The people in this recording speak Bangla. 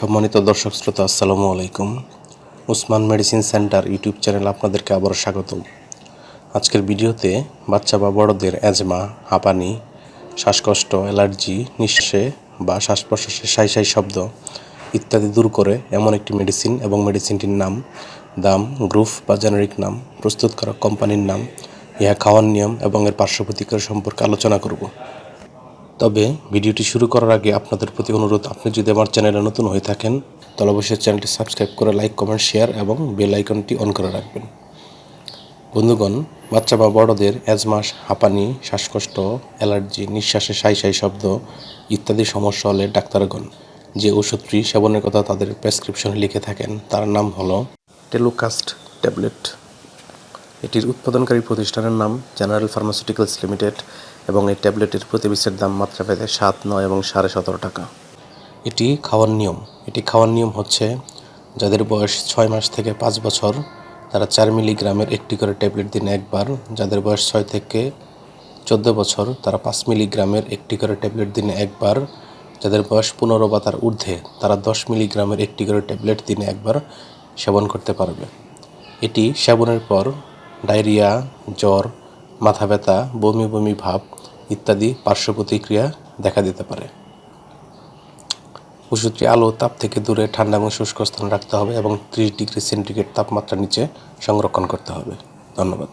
সম্মানিত দর্শক শ্রোতা, আসসালামু আলাইকুম। Usman medicine centre YouTube channel আপনাদেরকে আবারও স্বাগতম। আজকের ভিডিওতে বাচ্চা বা বড়দের অ্যাজমা, হাঁপানি, শ্বাসকষ্ট, অ্যালার্জি, নিঃশ্বাসে বা শ্বাস প্রশ্বাসে সাই সাই শব্দ ইত্যাদি দূর করে এমন একটি মেডিসিন এবং মেডিসিনটির নাম, দাম গ্রুপ বা জেনারিক নাম, প্রস্তুতকারক কোম্পানির নাম, ইহা খাওয়ার নিয়ম এবং এর পার্শ্ব প্রতিক্রিয়া সম্পর্কে আলোচনা করব। তবে ভিডিওটি শুরু করার আগে আপনাদের প্রতি অনুরোধ, আপনি যদি আমার চ্যানেলে নতুন হয়ে থাকেন, তাহলে অবশ্যই চ্যানেলটি সাবস্ক্রাইব করে লাইক, কমেন্ট, শেয়ার এবং বেল আইকনটি অন করে রাখবেন। বন্ধুগণ, বাচ্চা বা বড়দের অ্যাজমাস হাঁপানি, শ্বাসকষ্ট, অ্যালার্জি, নিঃশ্বাসে সাই সাই শব্দ ইত্যাদি সমস্যা হলে ডাক্তারগণ যে ওষুধটি সেবনের কথা তাদের প্রেসক্রিপশনে লিখে থাকেন, তার নাম হলো টেলুকাস্ট ট্যাবলেট। এটির উৎপাদনকারী প্রতিষ্ঠানের নাম জেনারেল ফার্মাসিউটিক্যালস লিমিটেড। এবং এই ট্যাবলেটের প্রতি পিসের দাম মাত্রা পেতে সাত, নয় এবং সাড়ে সতেরো টাকা। এটি খাওয়ার নিয়ম। এটি খাওয়ার নিয়ম হচ্ছে, যাদের বয়স ছয় মাস থেকে পাঁচ বছর, তারা চার মিলিগ্রামের একটি করে ট্যাবলেট দিনে একবার। যাদের বয়স ছয় থেকে চোদ্দ বছর, তারা পাঁচ মিলিগ্রামের একটি করে ট্যাবলেট দিনে একবার। যাদের বয়স পনেরো বা তার ঊর্ধ্বে, তারা দশ মিলিগ্রামের একটি করে ট্যাবলেট দিনে একবার সেবন করতে পারবে। এটি সেবনের পর ডায়রিয়া, জ্বর মাথা ব্যথা, বমি বমি ভাব ইত্যাদি পার্শ্ব প্রতিক্রিয়া দেখা দিতে পারে। ওষুধটি আলো তাপ থেকে দূরে ঠান্ডা এবং শুষ্ক স্থানে রাখতে হবে এবং ত্রিশ ডিগ্রি সেন্টিগ্রেড তাপমাত্রা নিচে সংরক্ষণ করতে হবে। ধন্যবাদ।